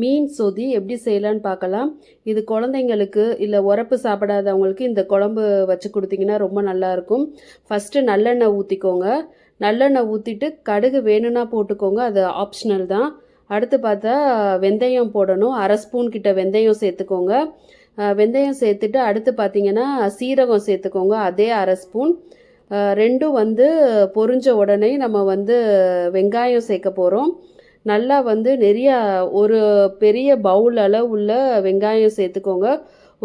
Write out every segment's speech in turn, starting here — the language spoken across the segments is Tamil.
மீன் சொதி எப்படி செய்யலான்னு பார்க்கலாம். இது குழந்தைங்களுக்கு இல்லை உரப்பு சாப்பிடாதவங்களுக்கு இந்த குழம்பு வச்சு கொடுத்தீங்கன்னா ரொம்ப நல்லாயிருக்கும் ஃபஸ்ட்டு நல்லெண்ணெய் ஊற்றிக்கோங்க நல்லெண்ணெய் ஊற்றிட்டு கடுகு வேணும்னா போட்டுக்கோங்க. அது ஆப்ஷனல் தான். அடுத்து பார்த்தா வெந்தயம் போடணும். அரை ஸ்பூன் கிட்ட வெந்தயம் சேர்த்துக்கோங்க. வெந்தயம் சேர்த்துட்டு அடுத்து பார்த்தீங்கன்னா சீரகம் சேர்த்துக்கோங்க. அதே அரை ஸ்பூன் ரெண்டும் வந்து பொரிஞ்ச உடனே நம்ம வந்து வெங்காயம் சேர்க்க போகிறோம் நல்லா வந்து நிறைய ஒரு பெரிய பவுல் அளவு உள்ள வெங்காயம் சேர்த்துக்கோங்க.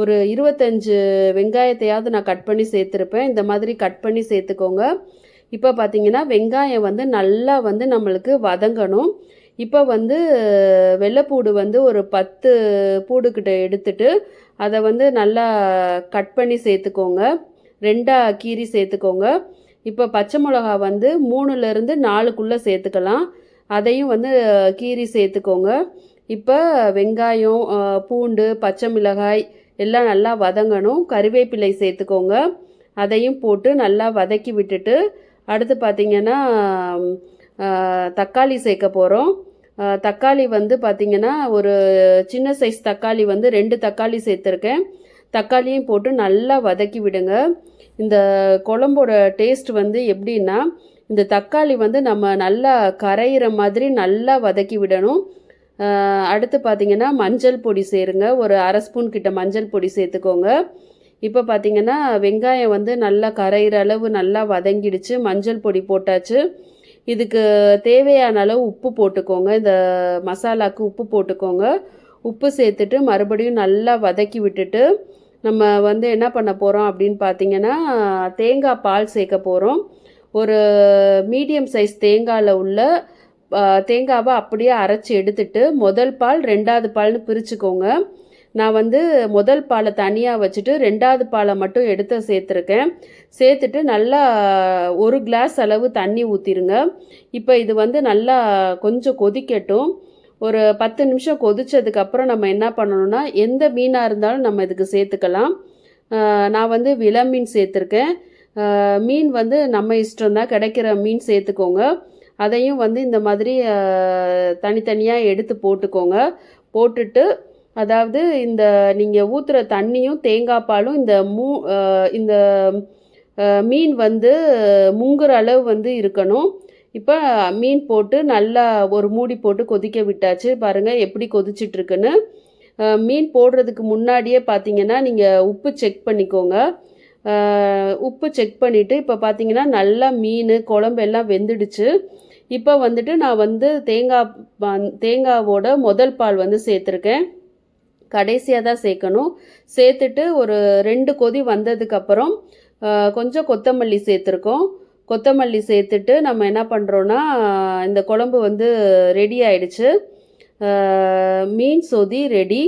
ஒரு இருபத்தஞ்சு வெங்காயத்தையாவது நான் கட் பண்ணி சேர்த்துருப்பேன். இந்த மாதிரி கட் பண்ணி சேர்த்துக்கோங்க. இப்போ பார்த்தீங்கன்னா வெங்காயம் வந்து நல்லா வந்து நம்மளுக்கு வதங்கணும். இப்போ வந்து வெள்ளைப்பூடு வந்து ஒரு பத்து பூடுக்கிட்ட எடுத்துட்டு அதை வந்து நல்லா கட் பண்ணி சேர்த்துக்கோங்க. ரெண்டாக கீரி சேர்த்துக்கோங்க. இப்போ பச்சை மிளகா வந்து மூணுலேருந்து நாலுக்குள்ளே சேர்த்துக்கலாம். அதையும் வந்து கீரி சேர்த்துக்கோங்க. இப்போ வெங்காயம் பூண்டு பச்சை மிளகாய் எல்லாம் நல்லா வதங்கணும். கறிவேப்பிலை சேர்த்துக்கோங்க. அதையும் போட்டு நல்லா வதக்கி விட்டுட்டு அடுத்து பார்த்தீங்கன்னா தக்காளி சேர்க்க போகிறோம் தக்காளி வந்து பார்த்திங்கன்னா ஒரு சின்ன சைஸ் தக்காளி வந்து ரெண்டு தக்காளி சேர்த்துருக்கேன். தக்காளியும் போட்டு நல்லா வதக்கி விடுங்க. இந்த குழம்போட டேஸ்ட் வந்து எப்படின்னா இந்த தக்காளி வந்து நம்ம நல்லா கரையிற மாதிரி நல்லா வதக்கி விடணும். அடுத்து பார்த்திங்கன்னா மஞ்சள் பொடி சேருங்க. ஒரு அரை ஸ்பூன் கிட்ட மஞ்சள் பொடி சேர்த்துக்கோங்க. இப்போ பார்த்திங்கன்னா வெங்காயம் வந்து நல்லா கரையிற அளவு நல்லா வதங்கிடுச்சு. மஞ்சள் பொடி போட்டாச்சு. இதுக்கு தேவையான அளவு உப்பு போட்டுக்கோங்க. இந்த மசாலாக்கு உப்பு போட்டுக்கோங்க. உப்பு சேர்த்துட்டு மறுபடியும் நல்லா வதக்கி விட்டுட்டு நம்ம வந்து என்ன பண்ண போகிறோம் அப்படின்னு பார்த்தீங்கன்னா தேங்காய் பால் சேர்க்க போகிறோம் ஒரு மீடியம் சைஸ் தேங்காயில் உள்ள தேங்காவை அப்படியே அரைச்சி எடுத்துட்டு முதல் பால் ரெண்டாவது பால்னு பிரிச்சுக்கோங்க. நான் வந்து முதல் பாலை தனியாக வச்சுட்டு ரெண்டாவது பாலை மட்டும் எடுத்து சேர்த்துருக்கேன். சேர்த்துட்டு நல்லா ஒரு கிளாஸ் அளவு தண்ணி ஊற்றிருங்க இப்போ இது வந்து நல்லா கொஞ்சம் கொதிக்கட்டும். ஒரு பத்து நிமிஷம் கொதிச்சதுக்கப்புறம் நம்ம என்ன பண்ணணும்னா எந்த மீனாக இருந்தாலும் நம்ம இதுக்கு சேர்த்துக்கலாம். நான் வந்து வில மீன் சேர்த்துருக்கேன். மீன் வந்து நம்ம இஷ்டம் தான் கிடைக்கிற மீன் சேர்த்துக்கோங்க. அதையும் வந்து இந்த மாதிரி தனித்தனியாக எடுத்து போட்டுக்கோங்க. போட்டுட்டு அதாவது இந்த நீங்கள் ஊற்றுற தண்ணியும் தேங்காய் பாலும் இந்த மூ இந்த மீன் வந்து முங்குற அளவு வந்து இருக்கணும். இப்போ மீன் போட்டு நல்லா ஒரு மூடி போட்டு கொதிக்க விட்டாச்சு. பாருங்கள் எப்படி கொதிச்சிட்ருக்குன்னு. மீன் போடுறதுக்கு முன்னாடியே பார்த்தீங்கன்னா நீங்கள் உப்பு செக் பண்ணிக்கோங்க. உப்பு செக் பண்ணிவிட்டு இப்போ பார்த்தீங்கன்னா நல்லா மீன் குழம்பு எல்லாம் வெந்துடுச்சு. இப்போ வந்துட்டு நான் வந்து தேங்காய் தேங்காவோட முதல் பால் வந்து சேர்த்துருக்கேன். கடைசியாக தான் சேர்க்கணும். சேர்த்துட்டு ஒரு ரெண்டு கொதி வந்ததுக்கப்புறம் கொஞ்சம் கொத்தமல்லி சேர்த்துருக்கோம். கொத்தமல்லி சேர்த்துட்டு நம்ம என்ன பண்ணுறோன்னா இந்த குழம்பு வந்து ரெடி ஆயிடுச்சு. மீன் சொதி ரெடி.